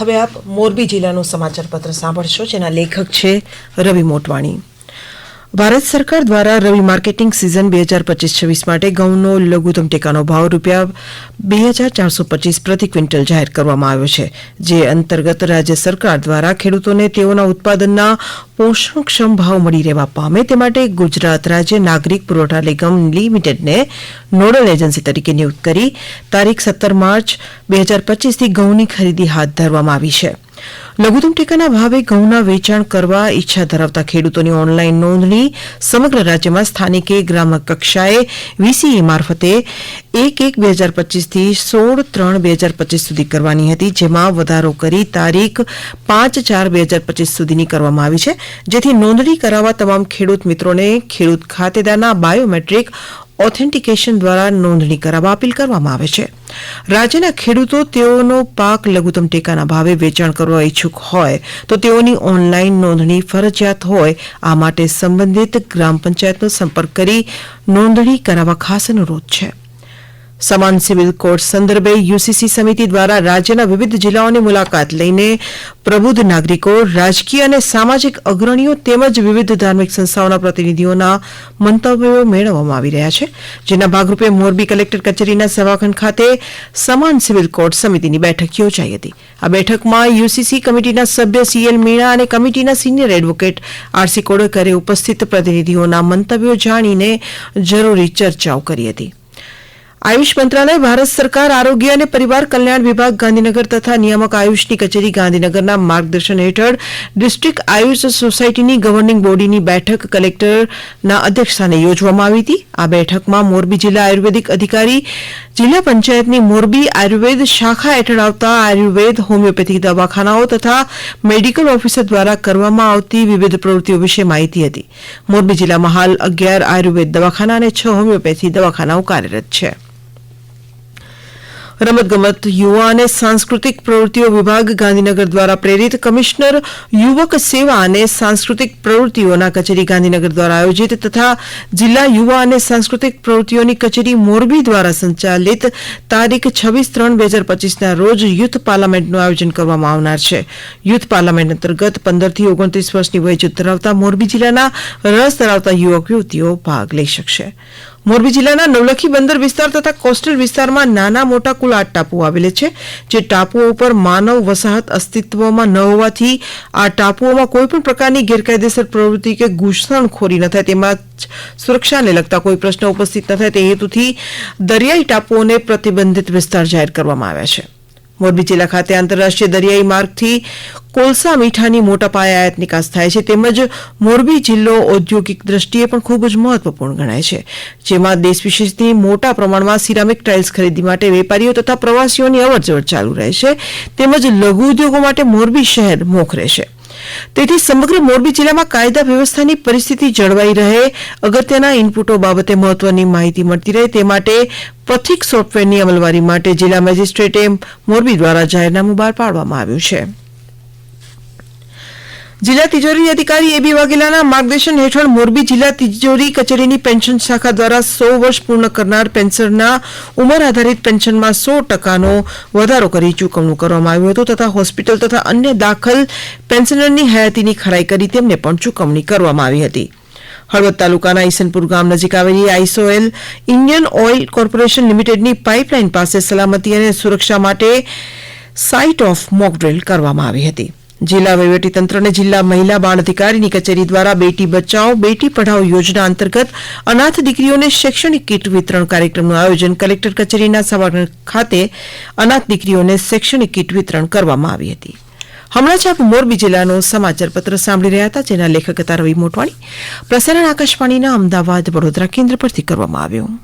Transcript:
હવે આપ મોરબી જિલ્લાનું સમાચાર પત્ર સાંભળશો જેના લેખક છે રવિ મોટવાણી. ભારત સરકાર દ્વારા રવિ માર્કેટિંગ સિઝન બે હજાર પચીસ છવ્વીસ માટે ઘઉંનો લઘુત્તમ ટેકાનો ભાવ રૂપિયા બે હજાર ચારસો પચીસ પ્રતિ ક્વિન્ટલ જાહેર કરવામાં આવ્યો છે, જે અંતર્ગત રાજ્ય સરકાર દ્વારા ખેડૂતોને તેઓના ઉત્પાદનના પોષણક્ષમ ભાવ મળી રહેવા પામે તે માટે ગુજરાત રાજ્ય નાગરિક પુરવઠા નિગમ લિમિટેડને નોડલ એજન્સી તરીકે નિયુક્ત કરી તારીખ સત્તર માર્ચ બે હજાર પચીસથી ઘઉંની ખરીદી હાથ ધરવામાં આવી છે. લઘુત્તમ ટેકાના ભાવે ઘઉંના વેચાણ કરવા ઈચ્છા ધરાવતા ખેડૂતોની ઓનલાઈન નોંધણી સમગ્ર રાજ્યમાં સ્થાનિકે ગ્રામ કક્ષાએ વીસીએ મારફતે એક એક બે હજાર પચીસથી સોળ ત્રણ બે હજાર પચીસ સુધી કરવાની હતી, જેમાં વધારો કરી તારીખ પાંચ ચાર બે હજાર પચીસ સુધીની કરવામાં આવી છે. જેથી નોંધણી કરાવવા તમામ ખેડૂત મિત્રોને ખેડૂત ખાતેદારના બાયોમેટ્રિક ઓથેન્ટિકેશન દ્વારા નોંધણી કરાવવા અપીલ કરવામાં આવે છે. રાજ્યના ખેડૂતો તેઓનો પાક લઘુત્તમ ટેકાના ભાવે વેચાણ કરવા ઈચ્છુક હોય તો તેઓની ઓનલાઈન નોંધણી ફરજિયાત હોય, આ માટે સંબંધિત ગ્રામ પંચાયતનો સંપર્ક કરી નોંધણી કરાવવા ખાસ અનુરોધ છે. સમાન સિવિલ કોડ સંદર્ભે યુસીસી સમિતિ દ્વારા રાજ્યના વિવિધ જિલ્લાઓની મુલાકાત લઈને પ્રબુદ્ધ નાગરિકો, રાજકીય અને સામાજિક અગ્રણીઓ તેમજ વિવિધ ધાર્મિક સંસ્થાઓના પ્રતિનિધિઓના મંતવ્યો મેળવવામાં આવી રહ્યા છે, જેના ભાગરૂપે મોરબી કલેક્ટર કચેરીના સભાખંડ ખાતે સમાન સિવિલ કોડ સમિતિની બેઠક યોજાઈ હતી. આ બેઠકમાં યુસીસી કમિટીના સભ્ય સીએલ મીણા અને કમિટીના સિનિયર એડવોકેટ આરસી કોડકરે ઉપસ્થિત પ્રતિનિધિઓના મંતવ્યો જાણીને જરૂરી ચર્ચાઓ કરી હતી. આયુષ મંત્રાલય, ભારત સરકાર, આરોગ્ય અને પરિવાર કલ્યાણ વિભાગ, ગાંધીનગર તથા નિયામક આયુષની કચેરી ગાંધીનગરના માર્ગદર્શન હેઠળ ડિસ્ટ્રિક્ટ આયુષ સોસાયટીની ગવર્નિંગ બોડીની બેઠક કલેક્ટરના અધ્યક્ષસ્થાને યોજવામાં આવી હતી. આ બેઠકમાં મોરબી જિલ્લા આયુર્વેદિક અધિકારી, જિલ્લા પંચાયતની મોરબી આયુર્વેદ શાખા હેઠળ આવતા આયુર્વેદ, હોમિયોપેથિક દવાખાનાઓ તથા મેડિકલ ઓફિસર દ્વારા કરવામાં આવતી વિવિધ પ્રવૃત્તિઓ વિશે માહિતી હતી. મોરબી જિલ્લામાં હાલ અગિયાર આયુર્વેદ દવાખાના અને છ હોમિયોપેથી દવાખાનાઓ કાર્યરત છે. રમતગમત, યુવા અને સાંસ્કૃતિક પ્રવૃત્તિઓ વિભાગ ગાંધીનગર દ્વારા પ્રેરિત કમિશનર, યુવક સેવા અને સાંસ્કૃતિક પ્રવૃત્તિઓના કચેરી ગાંધીનગર દ્વારા આયોજિત તથા જિલ્લા યુવા અને સાંસ્કૃતિક પ્રવૃત્તિઓની કચેરી મોરબી દ્વારા સંચાલિત તારીખ છવ્વીસ ત્રણ બે હજાર પચીસના રોજ યુથ પાર્લામેન્ટનું આયોજન કરવામાં આવનાર છે. યુથ પાર્લામેન્ટ અંતર્ગત પંદરથી ઓગણત્રીસ વર્ષની વયજૂથ ધરાવતા મોરબી જિલ્લાના રસ ધરાવતા યુવક યુવતીઓ ભાગ લઈ શકશે. મોરબી જિલ્લાના નવલખી બંદર વિસ્તાર તથા કોસ્ટલ વિસ્તારમાં નાના મોટા કુલ આઠ ટાપુઓ આવેલા છે, જે ટાપુઓ ઉપર માનવ વસાહત અસ્તિત્વમાં ન હોવાથી આ ટાપુઓમાં કોઈપણ પ્રકારની ગેરકાયદેસર પ્રવૃત્તિ કે ઘૂસણખોરી ન થાય, તેમાં સુરક્ષાને લગતા કોઈ પ્રશ્ન ઉપસ્થિત ન થાય. તે હેતુથી દરિયાઈ ટાપુઓને પ્રતિબંધિત વિસ્તાર જાહેર કરવામાં આવ્યા છે. મોરબી જિલ્લા ખાતે આંતરરાષ્ટ્રીય દરિયાઈ માર્ગથી કોલસા મીઠાની મોટા પાયે આયાત નિકાસ થાય છે. તેમજ મોરબી જિલ્લો ઔદ્યોગિક દ્રષ્ટિએ પણ ખૂબ જ મહત્વપૂર્ણ ગણાય છે. જેમાં દેશ વિશેષથી મોટા પ્રમાણમાં સિરામિક ટાઇલ્સ ખરીદી માટે વેપારીઓ તથા પ્રવાસીઓની અવરજવર ચાલુ રહે છે. તેમજ લઘુ ઉદ્યોગો માટે મોરબી શહેર મોખરે છે. તેથી સમગ્ર મોરબી જિલ્લામાં કાયદા વ્યવસ્થાની પરિસ્થિતિ જળવાઈ રહે, અગત્યના ઇનપુટો બાબતે મહત્વની માહિતી મળતી રહે તે માટે પથિક સોફ્ટવેરની અમલવારી માટે જિલ્લા મેજિસ્ટ્રેટે મોરબી દ્વારા જાહેરનામું બહાર પાડવામાં આવ્યું છે. જિલ્લા તિજોરી અધિકારી એબી વાઘેલાના માર્ગદર્શન હેઠળ મોરબી જિલ્લા તિજોરી કચેરીની પેન્શન શાખા દ્વારા સો વર્ષ પૂર્ણ કરનાર પેન્શનના ઉંમર આધારિત પેન્શનમાં સો ટકાનો વધારો કરી ચૂકવણું કરવામાં આવ્યું હતું તથા હોસ્પિટલ તથા અન્ય દાખલ પેન્શનરની હયાતીની ખરાઈ કરી તેમને પણ ચૂકવણી કરવામાં આવી હતી. હળવદ તાલુકાના ઈસનપુર ગામ નજીક આવેલી આઈસોએલ ઇન્ડિયન ઓઇલ કોર્પોરેશન લિમિટેડની પાઇપલાઇન પાસે સલામતી અને સુરક્ષા માટે સાઇટ ઓફ મોકડ્રીલ કરવામાં આવી હતી. જિલ્લા વહીવટીતંત્ર અને જિલ્લા મહિલા બાળ અધિકારીની કચેરી દ્વારા બેટી બચાવો, બેટી પઢાઓ યોજના અંતર્ગત અનાથ દીકરીઓને શૈક્ષણિક કીટ વિતરણ કાર્યક્રમનું આયોજન કલેક્ટર કચેરીના સભાગૃહ ખાતે અનાથ દીકરીઓને શૈક્ષણિક કીટ વિતરણ કરવામાં આવી હતી. હમણાં જ આપ મોરબી જિલ્લાનો સમાચાર પત્ર સાંભળી રહ્યા હતા, જેના લેખક હતા રવિ મોટવાણી. પ્રસારણ આકાશવાણીના અમદાવાદ વડોદરા કેન્દ્ર પરથી કરવામાં આવ્યું.